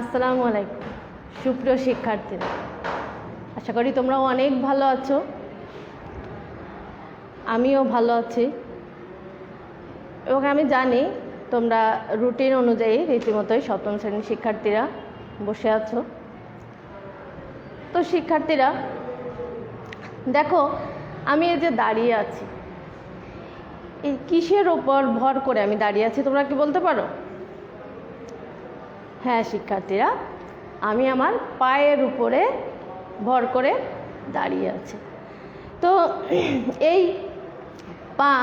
আসসালামু আলাইকুম। সুপ্রিয় শিক্ষার্থীরা, আশা করি তোমরা অনেক ভালো আছো। আমিও ভালো আছি। এবং আমি জানি তোমরা রুটিন অনুযায়ী রীতিমতোই সপ্তম শ্রেণির শিক্ষার্থীরা বসে আছো। তো শিক্ষার্থীরা, দেখো, আমি এই যে দাঁড়িয়ে আছি, এই কিসের ওপর ভর করে আমি দাঁড়িয়ে আছি, তোমরা কি বলতে পারো? হ্যাঁ শিক্ষার্থীরা, আমি আমার পায়ের উপরে ভর করে দাঁড়িয়ে আছি। তো এই পা,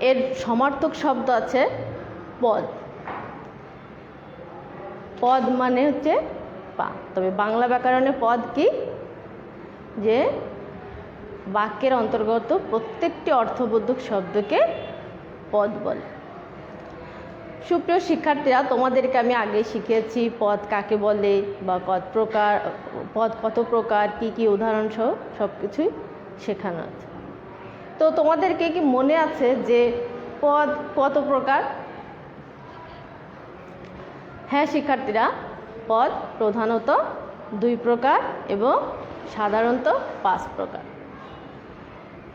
এর সমার্থক শব্দ আছে পদ। পদ মানে হচ্ছে পা। তবে বাংলা ব্যাকরণে পদ কি? যে বাক্যের অন্তর্গত প্রত্যেকটি অর্থবোধক শব্দকে পদ বলে। সুপ্রিয় শিক্ষার্থীরা, তোমাদেরকে আমি আগে শিখিয়েছি পদ কাকে বলে বা কত প্রকার, পদ কত প্রকার, কি কি উদাহরণ সহ সব কিছুই শেখানো আছে। তো তোমাদেরকে কি মনে আছে যে পদ কত প্রকার? হ্যাঁ শিক্ষার্থীরা, পদ প্রধানত দুই প্রকার এবং সাধারণত পাঁচ প্রকার।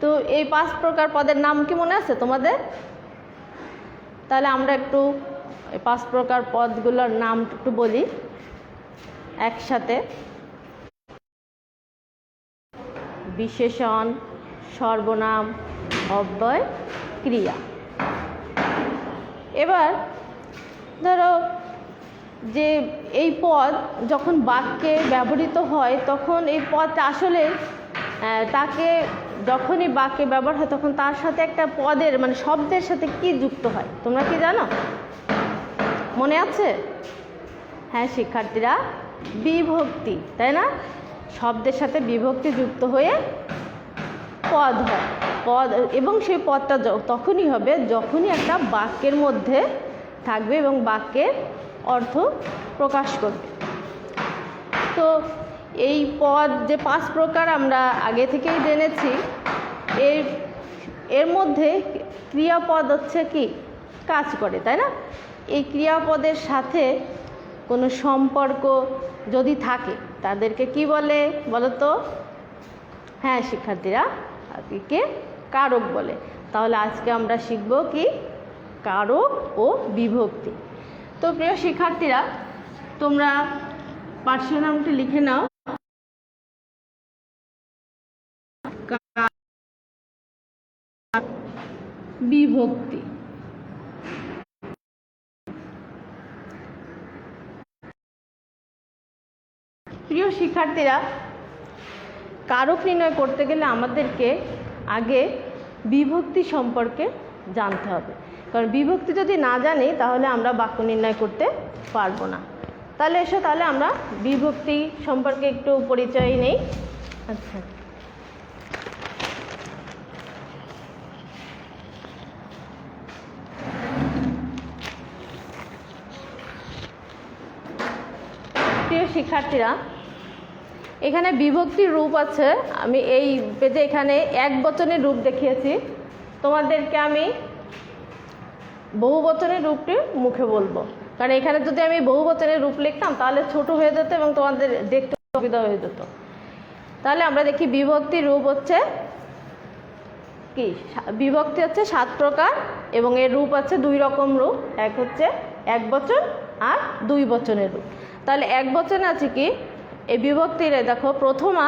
তো এই পাঁচ প্রকার পদের নাম কি মনে আছে তোমাদের? তাহলে আমরা একটু পাঁচ প্রকার পদগুলোর নাম একটু বলি একসাথে। বিশেষণ, সর্বনাম, অব্যয়, ক্রিয়া। এবার ধরো যে এই পদ যখন বাক্যে ব্যবহৃত হয় তখন এই পদটা আসলে তাকে যখনই বাক্যে ব্যবহার হয়, তখন তার সাথে একটা পদের মানে শব্দের সাথে কি যুক্ত হয়? তোমরা কি জানো? মনে আছে? হ্যাঁ শিক্ষার্থীরা, বিভক্তি, তাই না? শব্দের সাথে বিভক্তি যুক্ত হয়ে পদ হয়। পদ, এবং সেই পদটা তখনই হবে যখনই একটা বাক্যের মধ্যে থাকবে এবং বাক্যের অর্থ প্রকাশ করবে। তো এই পদ, যে পাঁচ প্রকার আমরা আগে থেকেই জেনেছি, এর এর মধ্যে ক্রিয়াপদ হচ্ছে কি? কাজ করে, তাই না? এই ক্রিয়াপদের সাথে কোনো সম্পর্ক যদি থাকে, তাদেরকে কি বলে বলো তো? হ্যাঁ শিক্ষার্থীরা, তাদেরকে কারক বলে। তাহলে আজকে আমরা শিখব কি? কারক ও বিভক্তি। তো প্রিয় শিক্ষার্থীরা, তোমরা পার্শ্ব নামটি লিখে নাও। বিভক্তি। প্রিয় শিক্ষার্থীরা, কারক নির্ণয় করতে গেলে আমাদেরকে আগে বিভক্তি সম্পর্কে জানতে হবে। কারণ বিভক্তি যদি না জানি, তাহলে আমরা বাক্য নির্ণয় করতে পারব না। তাহলে এসো, তাহলে আমরা বিভক্তি সম্পর্কে একটু পরিচয় নেই। আচ্ছা প্রিয় শিক্ষার্থীরা, এখানে বিভক্তির রূপ আছে। আমি এই পেজে এখানে এক বচনের রূপ দেখিয়েছি। তোমাদেরকে আমি বহু বচনের রূপটি মুখে বলব। কারণ এখানে যদি আমি বহু বচনের রূপ লিখতাম, তাহলে ছোট হয়ে যেত এবং তোমাদের দেখতে অসুবিধা হয়ে যেত। তাহলে আমরা দেখি বিভক্তির রূপ হচ্ছে কি? বিভক্তি হচ্ছে সাত প্রকার এবং এর রূপ আছে দুই রকম রূপ। এক হচ্ছে এক বচন আর দুই বচনের রূপ। তাহলে এক বচনে আছে কি? এই বিভক্তির দেখো প্রথমা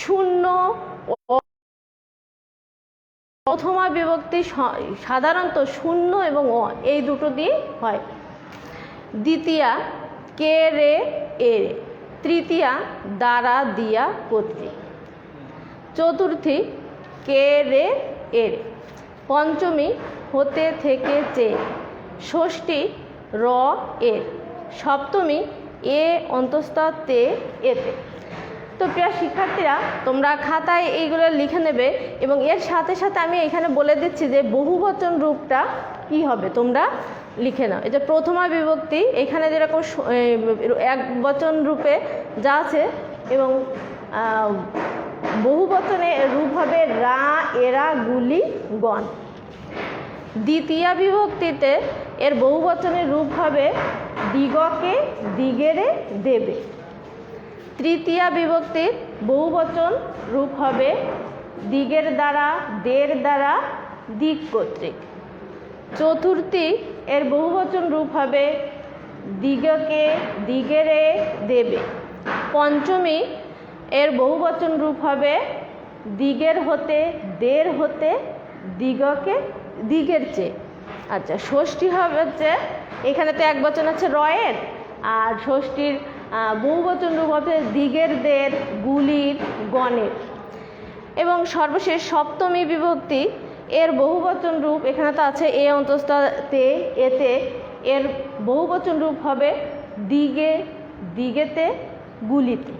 শূন্য প্রথমা বিভক্তি সাধারণত শূন্য এবং অ, এই দুটো দিয়ে হয়। দ্বিতীয়া, কে রে, এ তৃতীয়া, দ্বারা দিয়া কর্তৃক চতুর্থী, কে রে, এ পঞ্চমী, হতে থেকে চে। ষষ্ঠী, র, এর। সপ্তমী এ অন্তস্থ তে এতে। তো প্রিয় শিক্ষার্থীরা, তোমরা খাতায় এইগুলো লিখে নেবে এবং এর সাথে সাথে আমি এখানে বলে দিচ্ছি যে বহুবচন রূপটা কি হবে তোমরা লিখে নাও। এই যে প্রথমা বিভক্তি, এখানে যেরকম এক বচন রূপে যা আছে এবং বহুবচনে রূপ হবে রা, এরা, গুলি, গণ। দ্বিতীয়া বিভক্তিতে এর বহুবচনের রূপ হবে দিগকে দিগেরে দেবে। তৃতীয়া বিভক্তির বহুবচন রূপ হবে দিগের দ্বারা, দের দ্বারা দিক কর্তৃক। চতুর্থী এর বহুবচন রূপ হবে দিগকে দিগেরে দেবে। পঞ্চমী এর বহুবচন রূপ হবে দিগের হতে, দের হতে, দিগকে, দিগের চেয়ে। আচ্ছা ষষ্ঠী হবে হচ্ছে এখানে তো এক বচন আছে রয়ের, আর ষষ্ঠীর বহুবচন রূপ হবে দিগের দের গুলির গণের। এবং সর্বশেষ সপ্তমী বিভক্তি, এর বহুবচন রূপ এখানে তো আছে, এ অন্তস্থাতে, এতে। এর বহুবচন রূপ হবে দিগে, দিগেতে, গুলিতে।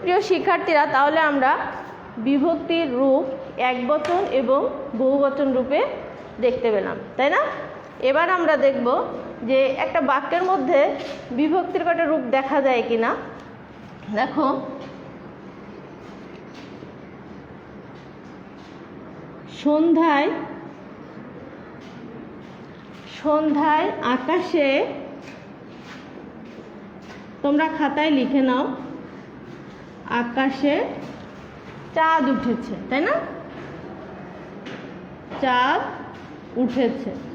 প্রিয় শিক্ষার্থীরা, তাহলে আমরা বিভক্তির রূপ একবচন এবং বহুবচন রূপে দেখতে পেলাম, তাই না? এবার আমরা দেখব যে একটা বাক্যের মধ্যে বিভক্তির কটা রূপ দেখা যায় কিনা। দেখো। সন্ধ্যায় সন্ধ্যায় আকাশে, তোমরা খাতায় লিখে নাও, আকাশে চাঁদ উঠেছে, তাই না? চাঁদ উঠেছে।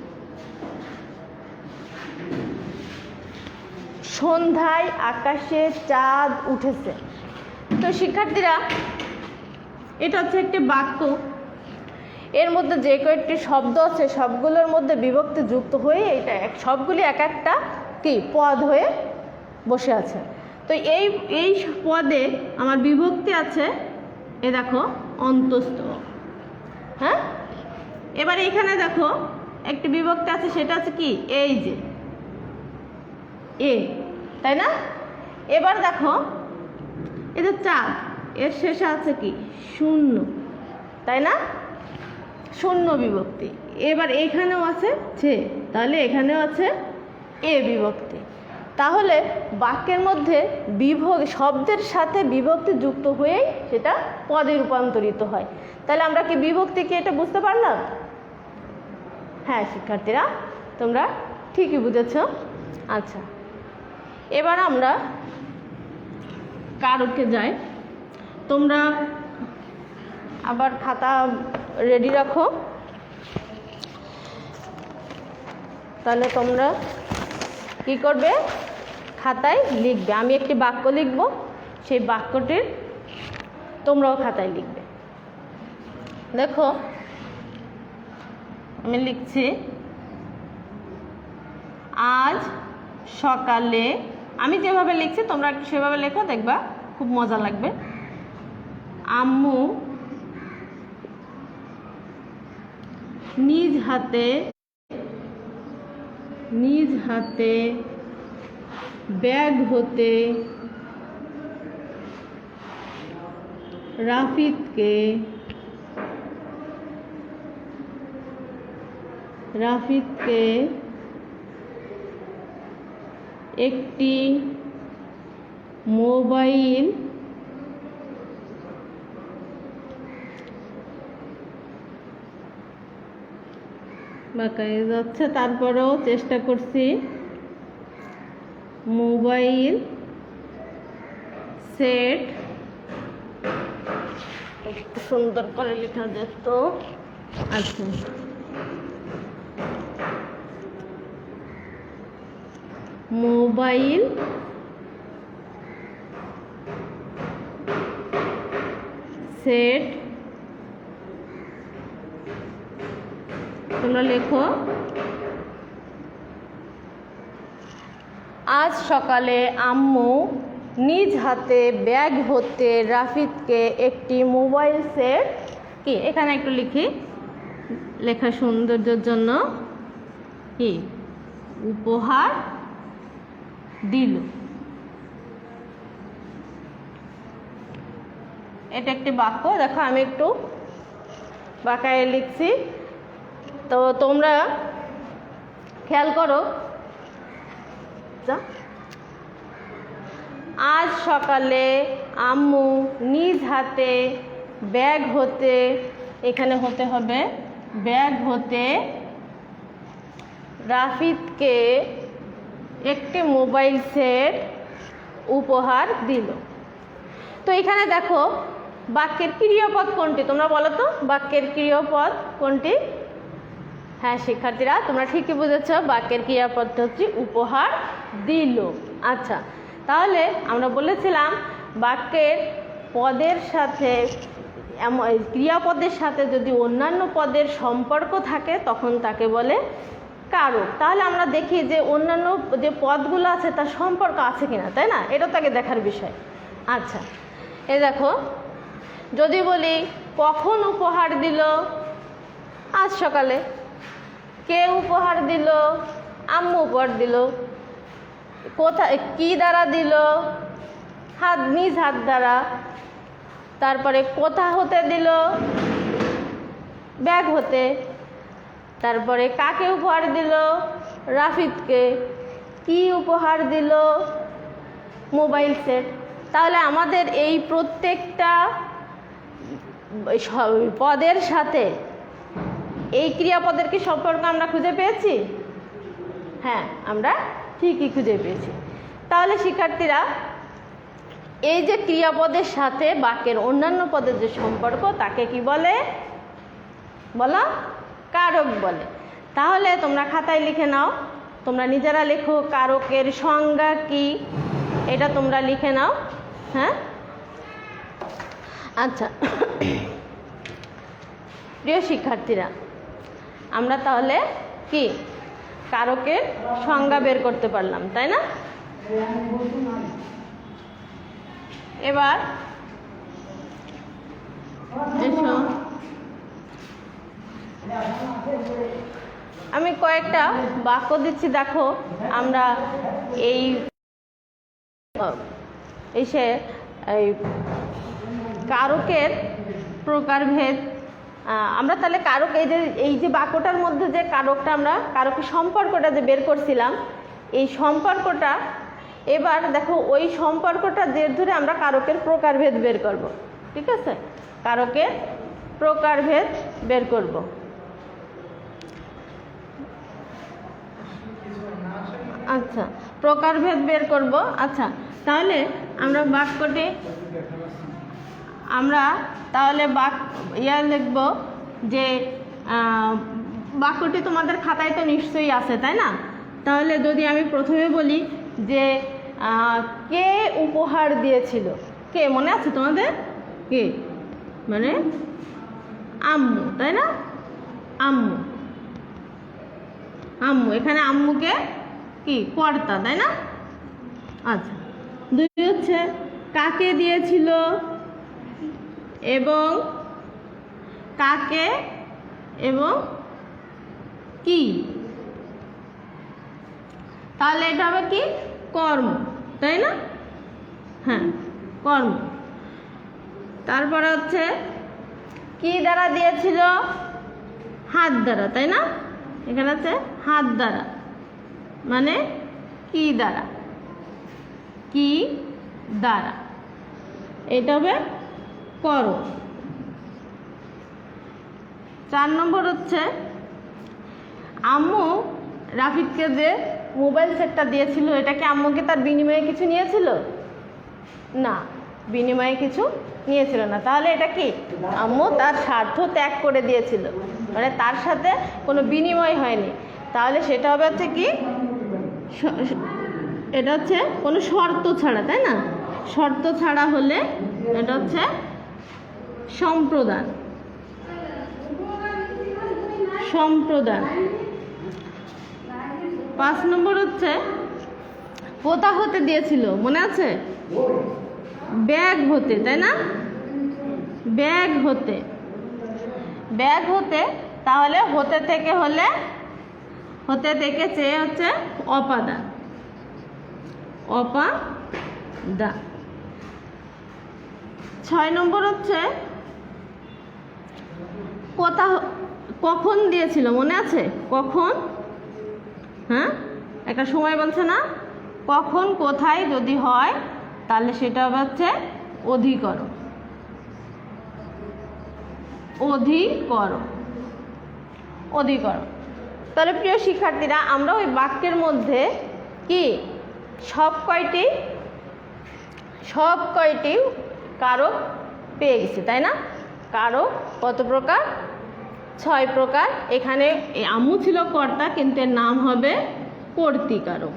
সন্ধ্যায় আকাশে চাঁদ উঠেছে। তো শিক্ষার্থীরা, এটা হচ্ছে একটি বাক্য। এর মধ্যে যে কয়েকটি শব্দ আছে, সবগুলোর মধ্যে বিভক্তি যুক্ত হয়ে এটা এক, সবগুলি এক একটা কি পদ হয়ে বসে আছে। তো এই এই পদে আমার বিভক্তি আছে, এ দেখো, অন্তস্থ। হ্যাঁ? এবার এখানে দেখো, একটি বিভক্তি আছে, সেটা হচ্ছে কি? এই যে, এ। তাই না? এবার দেখো এটা চাঁদ এর শেষে আছে কি? শূন্য, তাই না? শূন্য বিভক্তি। এবার এখানেও আছে ছে তাহলে এখানেও আছে এ বিভক্তি। তাহলে বাক্যের মধ্যে বিভগ, শব্দের সাথে বিভক্তি যুক্ত হয়েই সেটা পদে রূপান্তরিত হয়। তাহলে আমরা কি বিভক্তি কি এটা বুঝতে পারলাম? হ্যাঁ শিক্ষার্থীরা, তোমরা ঠিকই বুঝেছ। আচ্ছা। এবার আমরা কারকে যাই? তোমরা আবার খাতা রেডি রাখো। তাহলে তোমরা কি করবে? খাতায় লিখবে। আমি একটি বাক্য লিখব। সেই বাক্যটির তোমরাও খাতায় লিখবে। দেখো, আমি লিখছি, আজ সকালে আমি যেভাবে লিখছি, তোমরা একটু সেভাবে লেখো, দেখবা খুব মজা লাগবে। আম্মু নিজ হাতে নিজ হাতে ব্যাগ হতে রাফিদকে রাফিদকে একটি মোবাইল বাঁকায় যাচ্ছে তারপরেও চেষ্টা করছি মোবাইল সেট। একটু সুন্দর করে লেখা যেত আচ্ছা। Mobile set. তোমরা লেখো। আজ সকালে আম্মু নিজ হাতে ব্যাগ হতে রাফিদকে একটি মোবাইল সেট। কি, এখানে একটু লিখি। লেখা সৌন্দর্যের জন্য। কি? উপহার। দিল। এটা একটি বাক্য, দেখো আমি একটু বাঁকায় লিখছি। তো তোমরা খেয়াল করো। আজ সকালে আম্মু নিজ হাতে ব্যাগ হতে, এখানে হতে হবে, ব্যাগ হতে রাফিদকে একটি মোবাইল সেট উপহার দিল। তো এখানে দেখো, বাক্যের ক্রিয়াপদ কোনটি? তোমরা বলো তো, বাক্যের ক্রিয়াপদ কোনটি? হ্যাঁ শিক্ষার্থীরা, তোমরা ঠিকই বুঝেছ, বাক্যের ক্রিয়াপদটা হচ্ছে উপহার দিল। আচ্ছা তাহলে আমরা বলেছিলাম বাক্যের পদের সাথে ক্রিয়াপদের সাথে যদি অন্যান্য পদের সম্পর্ক থাকে, তখন তাকে বলে কারক তাহলে আমরা দেখি যে অন্যান্য যে পদগুলো আছে, তার সম্পর্ক আছে কিনা, তাই না? এটা তাকে দেখার বিষয়। আচ্ছা এ দেখো, যদি বলি, কখন উপহার দিল? আজ সকালে। কে উপহার দিল? আম্মু উপহার দিল। কোথায়, কি দ্বারা দিল? হাত, নিজ হাত দ্বারা। তারপরে কোথা হতে দিল? ব্যাগ হতে। তারপরে কাকে উপহার দিল? রাফিদকে। কি উপহার দিল? Mobile set. তাহলে আমাদের এই প্রত্যেকটা পদের সাথে এই ক্রিয়াপদের কি সম্পর্ক আমরা খুঁজে পেয়েছি? হ্যাঁ আমরা ঠিকই খুঁজে পেয়েছি। তাহলে শিক্ষার্থীরা, এই যে ক্রিয়াপদের সাথে বাক্যের অন্যান্য পদের যে সম্পর্ক, তাকে কি বলে? বলো। কারক বলে। তাহলে তোমরা খাতায় লিখে নাও, তোমরা নিজেরা লেখো কারকের সংজ্ঞা কি? এটা তোমরা লিখে নাও হ্যাঁ? আচ্ছা। প্রিয় শিক্ষার্থীরা, আমরা তাহলে কি? কারকের সংজ্ঞা বের করতে পারলাম, তাই না? এবার, এসো। আমি কয়েকটা বাক্য দিচ্ছি, দেখো, আমরা এই এসে এই কারকের প্রকারভেদ আমরা তাহলে কারক, এই যে এই যে বাক্যটার মধ্যে যে কারকটা আমরা কারকের সম্পর্কটা যে বের করছিলাম, এই সম্পর্কটা, এবার দেখো, ওই সম্পর্কটা জের ধরে আমরা কারকের প্রকারভেদ বের করব, ঠিক আছে? কারকের প্রকারভেদ বের করব। আচ্ছা প্রকারভেদ বের করব। আচ্ছা তাহলে আমরা বাক্যটি, আমরা তাহলে বাক, ইয়া লিখব যে বাক্যটি তোমাদের খাতায় তো নিশ্চয়ই আছে, তাই না? তাহলে যদি আমি প্রথমে বলি যে কে উপহার দিয়েছিল? কে, মনে আছে তোমাদের? কে? মানে আম্মু, তাই না? আম্মু। আম্মু, এখানে আম্মুকে কি? কর্তা তাই না? আচ্ছা। দুই হচ্ছে, কাকে দিয়েছিল এবং কাকে এবং কি? তাহলে এটা হবে কি? কর্ম, তাই না? হ্যাঁ কর্ম। তারপরে হচ্ছে, কি দ্বারা দিয়েছিল? হাত দ্বারা, তাই না? এখানে আছে হাত দ্বারা। মানে কি দ্বারা? কি দ্বারা? এটা হবে করো। চার নম্বর হচ্ছে, আম্মু রাফিদকে যে মোবাইল সেটটা দিয়েছিল এটা কি আম্মুকে তার বিনিময়ে কিছু নিয়েছিল? না, বিনিময়ে কিছু নিয়েছিল না। তাহলে এটা কি? আম্মু তার স্বার্থ ত্যাগ করে দিয়েছিল। মানে তার সাথে কোনো বিনিময় হয়নি। তাহলে সেটা হবে হচ্ছে কি? এটা হচ্ছে কোনো শর্ত ছাড়া, তাই না? শর্ত ছাড়া হলে এটা হচ্ছে সম্প্রদান। সম্প্রদান। পাঁচ নম্বর হচ্ছে কোথা হতে দিয়েছিল, মনে আছে? ব্যাগ হতে, তাই না? ব্যাগ হতে। ব্যাগ হতে, তাহলে হতে থেকে হলে হতে চেয়ে হচ্ছে অপাদান। অপাদা ছয় নম্বর হচ্ছে, কোথা কখন দিয়েছিল, মনে আছে? কখন? হ্যাঁ? একটা সময় বলছে না? কখন, কোথায় যদি হয়, তাহলে সেটা হচ্ছে অধিকরণ। অধিকরণ। অধিকরণ। তাহলে প্রিয় শিক্ষার্থীরা, আমরা ওই বাক্যের মধ্যে কি? সব কয়টি? সব কয়টি কারক পেয়ে গেছি, তাই না? কারক কত প্রকার? ছয় প্রকার। এখানে আম্মু ছিল কর্তা, কিন্তু এর নাম হবে কর্তিকারক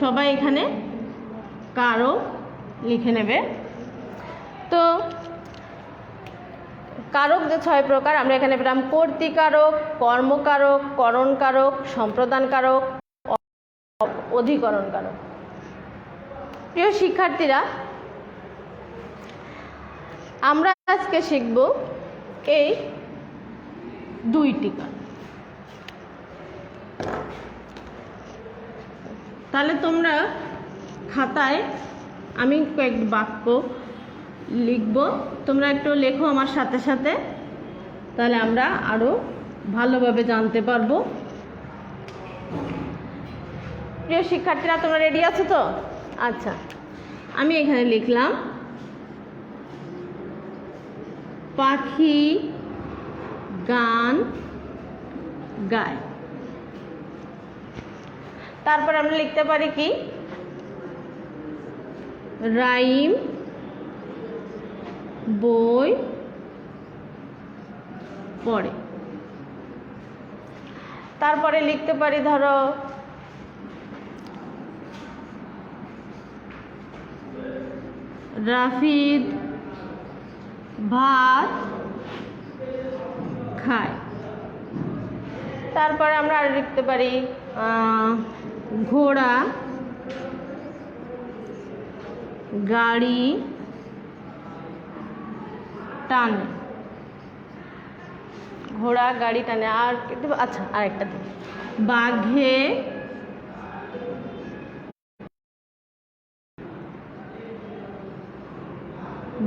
সবাই এখানে কারক লিখে নেবে। তো কারক যে ছয় প্রকার, আমরা এখানে পেলাম কর্তিকারক, কর্মকারক, করণকারক, সম্প্রদানকারক, অধিকরণকারক। প্রিয় শিক্ষার্থীরা, আমরা আজকে শিখব এই দুইটি কারক তাহলে তোমরা খাতায়, আমি কয়েক বাক্য লিখব। তোমরা একটু লেখো আমার সাথে সাথে। তাহলে আমরা আরও ভালোভাবে জানতে পারব। প্রিয় শিক্ষার্থীরা, তোমরা রেডি আছো তো? আচ্ছা আমি এখানে লিখলাম, পাখি গান গায়। তারপর আমরা লিখতে পারি কি? রাইম বই পড়ে। তারপরে লিখতে পারি, ধরো, রাফিদ ভাত খায়। তারপরে আমরা আর লিখতে পারি ঘোড়া, গাড়ি টানে। ঘোড়া, গাড়ি টানে। আর? আচ্ছা আরেকটা দিই বাঘে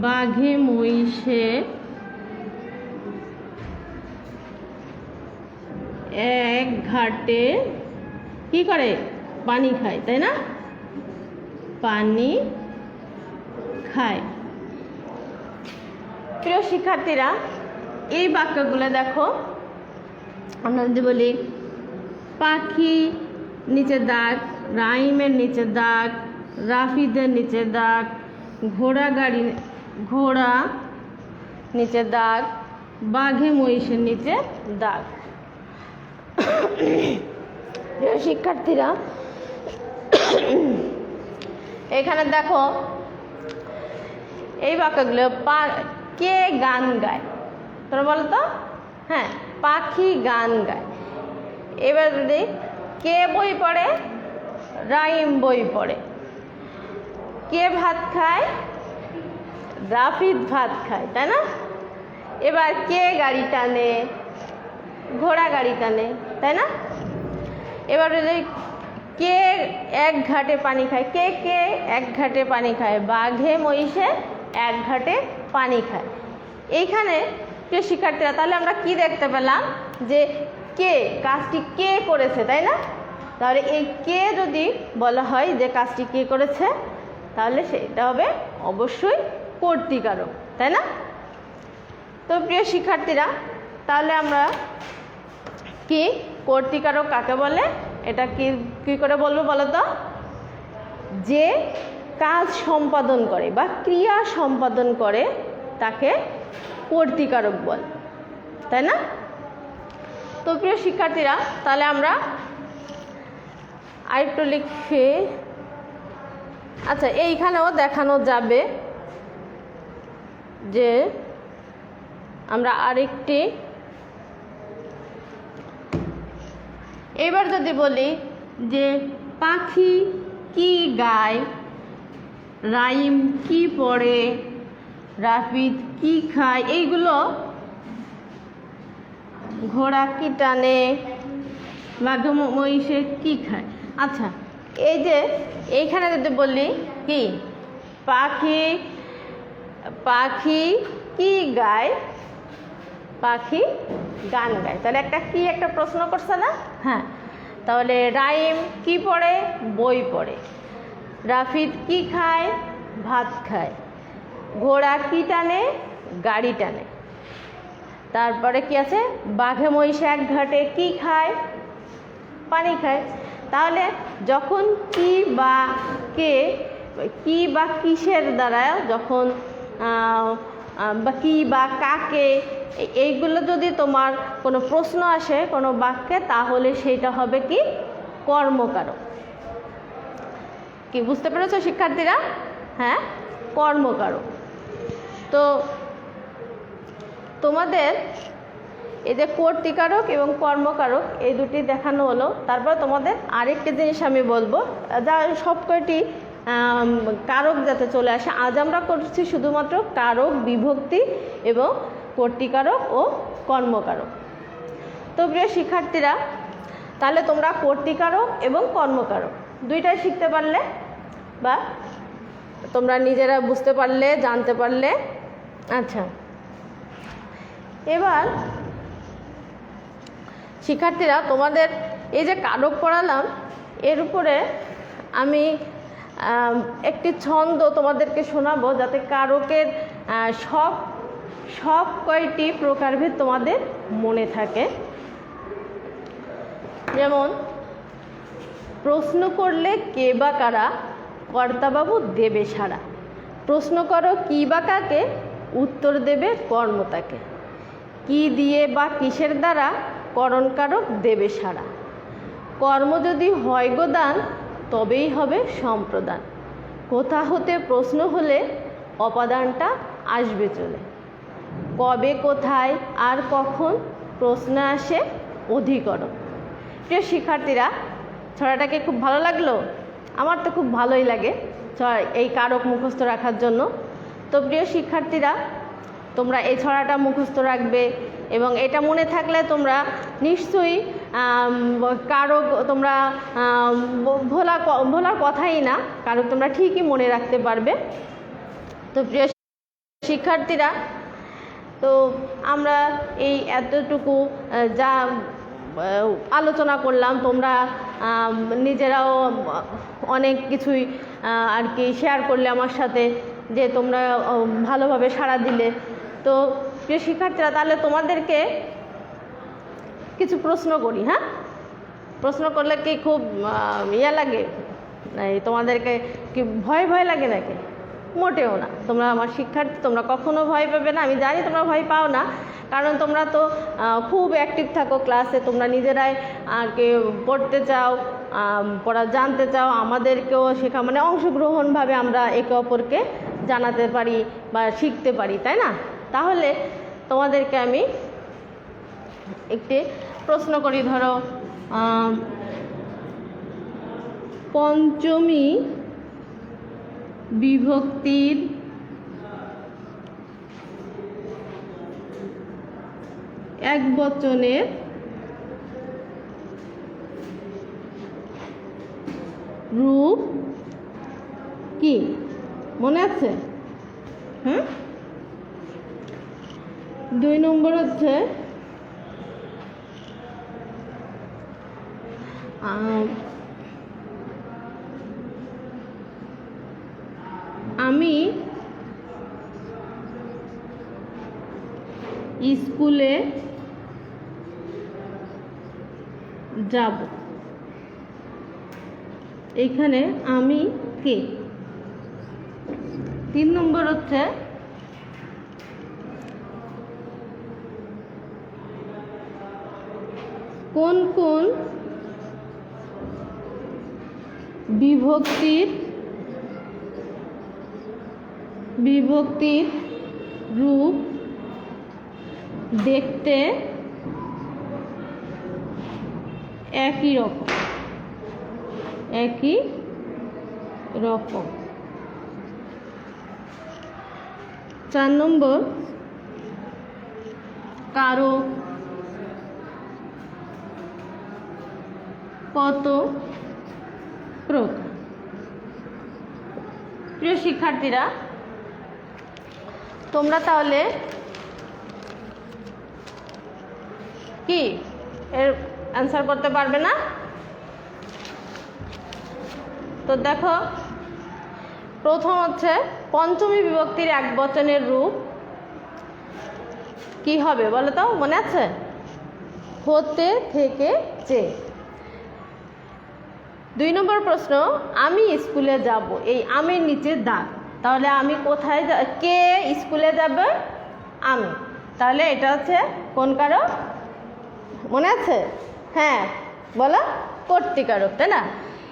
বাঘে, মহিষে এক ঘাটে কি করে? পানি খায়, তাই না? পানি খায়। প্রিয় শিক্ষার্থীরা, এই বাক্যগুলো দেখো। আমরা যদি বলি, পাখি নিচে দাগ, রাইমের নিচে দাগ, রাফিদের নিচে দাগ, ঘোড়া গাড়ি, ঘোড়া নিচে দাগ, বাঘে মহিষের নিচে দাগ। প্রিয় শিক্ষার্থীরা, এখানে দেখো, এই বাক্যগুলো পা কে গান গায়? তোমরা বলো তো। হ্যাঁ পাখি গান গায়। এবার যদি কে বই পড়ে? রাইম বই পড়ে। কে ভাত খায়? রাফিদ ভাত খায়, তাই না? এবার কে গাড়ি টানে? ঘোড়া গাড়ি টানে, তাই না? এবার যদি কে এক ঘাটে পানি খায়? কে কে এক ঘাটে পানি খায়? বাঘে, মহিষে এক ঘাটে পানি খায়। এইখানে প্রিয় শিক্ষার্থীরা, তাহলে আমরা কি দেখতে পেলাম? যে কে কাজটি কে করেছে, তাই না? তাহলে এই কে যদি বলা হয় যে কাজটি কে করেছে, তাহলে সেটা হবে অবশ্যই কর্তিকারক, তাই না? তো প্রিয় শিক্ষার্থীরা, তাহলে আমরা কি কর্তিকারক কাকে বলে? এটা কি কি করে বলব বলো তো? যে কাজ সম্পাদন করে বা ক্রিয়া সম্পাদন করে তাকে কর্তিকারক বল, তাই না? তো প্রিয় শিক্ষার্থীরা, তাহলে আমরা আরেকটু লিখে আচ্ছা এইখানেও দেখানো যাবে যে আমরা আরেকটি, এবার যদি বলি যে পাখি কি গায়, রাইম কি পড়ে রাফিদ কি খায়? এইগুলো ঘোড়া কি টানে? বাঘ মহিষে কি খায়? আচ্ছা এই যে এইখানে যদি বলি কি, পাখি পাখি কি গায়? পাখি গান গায়। তাহলে একটা কি একটা প্রশ্ন করছে না? হ্যাঁ তাহলে রাইম কি পড়ে? বই পড়ে। রাফিদ কি খায়? ভাত খায়। ঘোড়া কি টানে, গাড়ি টানে। তারপরে কি আছে? বাঘে মহিষে এক ঘাটে কি খায়? পানি খায়। তাহলে যখন কি বা কে, কি বা কিসের দ্বারা যখন বা কি বা কাকে এইগুলো যদি তোমার কোনো প্রশ্ন আসে কোনো বাক্যে, তাহলে সেটা হবে কি? কর্মকারক। কি, বুঝতে পেরেছ শিক্ষার্থীরা? হ্যাঁ? কর্মকারক। তো তোমাদের এই যে কর্তিকারক এবং কর্মকারক, এই দুটি দেখানো হলো। তারপর তোমাদের আরেকটি জিনিস আমি বলব, যা সব কয়টি কারক যাতে চলে আসে। আজ আমরা করছি শুধুমাত্র কারক, বিভক্তি এবং কর্তিকারক ও কর্মকারক। তো প্রিয় শিক্ষার্থীরা, তাহলে তোমরা কর্তিকারক এবং কর্মকারক দুইটাই শিখতে পারলে বা তোমরা নিজেরা বুঝতে পারলে, জানতে পারলে আচ্ছা। এবার শিক্ষার্থীরা তোমাদের এই যে কারক পড়ালাম, এর উপরে আমি একটি ছন্দ তোমাদেরকে শোনাবো যাতে কারকের সব সব কয়টি প্রকারভেদ তোমাদের মনে থাকে। যেমন, প্রশ্ন করলে কে বা কারা, কর্তাবাবু দেবে সারা প্রশ্ন করো কি বা কাকে উত্তর দেবে কর্মতাকে কি দিয়ে বা কিসের দ্বারা করণকারক দেবে সারা। কর্ম যদি হয় গো দান, তবেই হবে সম্প্রদান। কোথা হতে প্রশ্ন হলে অপাদানটা আসবে চলে। কবে কোথায় আর কখন প্রশ্ন আসে অধিকরণ। প্রিয় শিক্ষার্থীরা, ছড়াটাকে খুব ভালো লাগল? আমার তো খুব ভালোই লাগে ছড়া এই কারক মুখস্থ রাখার জন্য। তো প্রিয় শিক্ষার্থীরা, তোমরা এই ছড়াটা মুখস্থ রাখবে এবং এটা মনে থাকলে তোমরা নিশ্চয়ই কারও তোমরা ভোলা ভোলার কথাই না, কারও তোমরা ঠিকই মনে রাখতে পারবে। তো প্রিয় শিক্ষার্থীরা, তো আমরা এই এতটুকু যা আলোচনা করলাম, তোমরা নিজেরাও অনেক কিছুই আর কি শেয়ার করলে আমার সাথে। যে তোমরা ভালোভাবে সাড়া দিলে। তো, প্রিয় শিক্ষার্থীরা, তাহলে তোমাদেরকে কিছু প্রশ্ন করি হ্যাঁ? প্রশ্ন করলে কি খুব ইয়া লাগে? এই তোমাদেরকে কি ভয় ভয় লাগে নাকি? মোটেও না। তোমরা আমার শিক্ষার্থী, তোমরা কখনো ভয় পাবে না। আমি জানি তোমরা ভয় পাও না। কারণ তোমরা তো খুব অ্যাক্টিভ থাকো ক্লাসে তোমরা নিজেরাই কি পড়তে চাও পড়া, জানতে চাও। আমাদেরকেও শেখা মানে অংশগ্রহণভাবে আমরা একে অপরকে জানাতে পারি বা শিখতে পারি, তাই না? তাহলে তোমাদেরকে আমি একটি প্রশ্ন করি, ধরো পঞ্চমী বিভক্তির এক বচনের রূপ কি? মনে আছে? হ্যাঁ দুই নম্বর হচ্ছে আমি স্কুলে যাব। এখানে আমি কে? তিন নম্বর হচ্ছে কোন কোন বিভক্তির বিভক্তির রূপ দেখতে একই রকম একই রকম। চার নম্বর। কারও কত প্রিয় শিক্ষার্থীরা, তোমরা তাহলে কি এর অ্যান্সার করতে পারবে না? তো দেখো, প্রথম হচ্ছে পঞ্চমী বিভক্তির এক বচনের রূপ কি হবে বলো তো? মনে আছে? হতে থেকে চে দুই নম্বর প্রশ্ন, আমি স্কুলে যাব, এই আমের নিচে দাগ। তাহলে আমি কোথায় যা- কে স্কুলে যাবে? আমি। তাহলে এটা হচ্ছে কোন কারক? মনে আছে? হ্যাঁ বলো। কর্তিকারক, তাই না?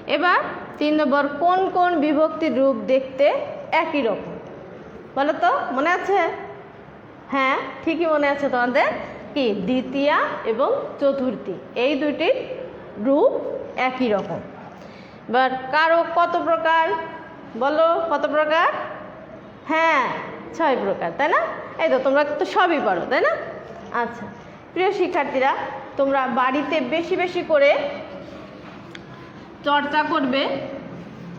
এবার তিন নম্বর, কোন কোন বিভক্তির রূপ দেখতে একই রকম। বলো তো, মনে আছে? হ্যাঁ ঠিকই মনে আছে তোমাদের। কি? দ্বিতীয়া এবং চতুর্থী, এই দুইটির রূপ একই রকম। এবার কারও কত প্রকার? বলো, কত প্রকার? হ্যাঁ ছয় প্রকার, তাই না? এই তো, তোমরা তো সবই পারো, তাই না? আচ্ছা প্রিয় শিক্ষার্থীরা, তোমরা বাড়িতে বেশি বেশি করে চর্চা করবে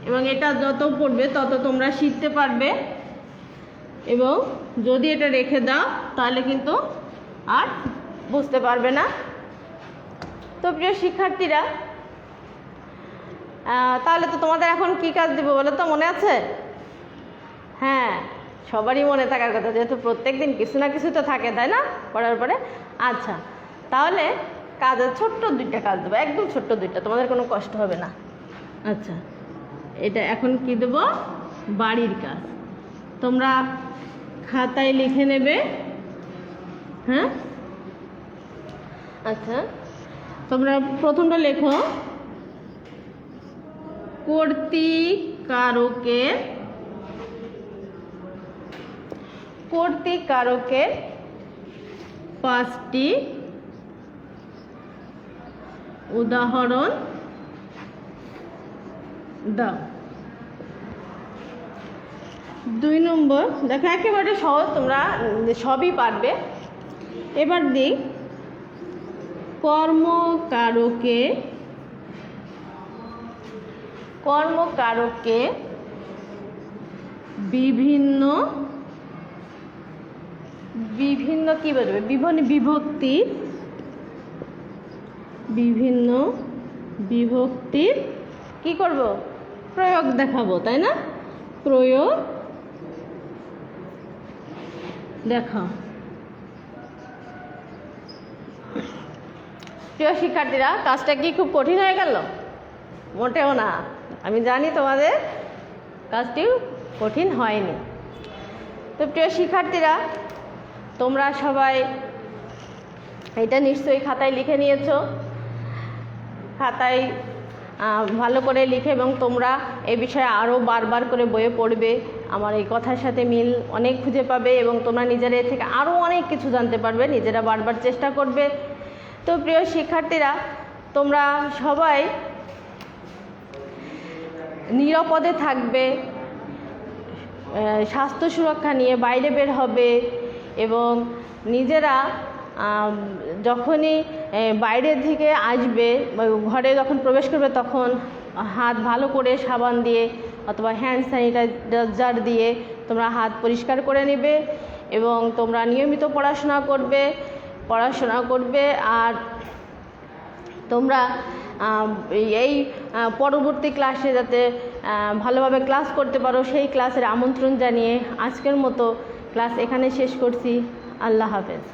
এবং এটা যত পড়বে তত তোমরা শিখতে পারবে। এবং যদি এটা রেখে দাও, তাহলে কিন্তু আর বুঝতে পারবে না। তো প্রিয় শিক্ষার্থীরা তাহলে তো তোমাদের এখন কি কাজ দেবো বলো তো, মনে আছে? হ্যাঁ সবারই মনে থাকার কথা, যেহেতু প্রত্যেক দিন কিছু না কিছু তো থাকে, তাই না? পড়ার পরে। আচ্ছা তাহলে কাজের ছোট্ট দুইটা কাজ দেবো, একদম ছোট্ট দুইটা, তোমাদের কোনো কষ্ট হবে না। আচ্ছা। এটা এখন কি দেবো? বাড়ির কাজ। তোমরা খাতায় লিখে নেবে। হ্যাঁ? আচ্ছা। তোমরা প্রথমটা লেখো। কর্তিকারকের কর্তিকারকের পাঁচটি উদাহরণ। দাও। দুই নম্বর, দেখো একেবারে সহজ, তোমরা সবই পারবে। এবার দিই। কর্মকারকে কর্মকারকে বিভিন্ন বিভিন্ন কি বলবে? বিভিন্ন বিভক্তির বিভিন্ন বিভক্তির কি করব? প্রয়োগ দেখাবো, তাই না? প্রয়োগ দেখাও। প্রিয় শিক্ষার্থীরা, কাজটা কি খুব কঠিন হয়ে গেল? মোটেও না। আমি জানি তোমাদের কাজটি কঠিন হয়নি। তো প্রিয় শিক্ষার্থীরা, তোমরা সবাই এটা নিশ্চয়ই খাতায় লিখে নিয়েছো। খাতায় ভালো করে লিখে এবং তোমরা এ বিষয়ে আরও বারবার করে বইয়ে পড়বে। আমার এই কথার সাথে মিল অনেক খুঁজে পাবে এবং তোমরা নিজেরা থেকে আরও অনেক কিছু জানতে পারবে, নিজেরা বারবার চেষ্টা করবে। তো প্রিয় শিক্ষার্থীরা, তোমরা সবাই নিরাপদে থাকবে স্বাস্থ্য সুরক্ষা নিয়ে বাইরে বের হবে এবং নিজেরা যখনই বাইরে থেকে আসবে ঘরে যখন প্রবেশ করবে, তখন হাত ভালো করে সাবান দিয়ে অথবা হ্যান্ড স্যানিটাইজার দিয়ে তোমরা হাত পরিষ্কার করে নেবে এবং তোমরা নিয়মিত পড়াশোনা করবে পড়াশোনা করবে আর তোমরা এই পরবর্তী ক্লাসে যাতে ভালোভাবে ক্লাস করতে পারো, সেই ক্লাসের আমন্ত্রণ জানিয়ে আজকের মতো ক্লাস এখানে শেষ করছি। আল্লাহ হাফেজ।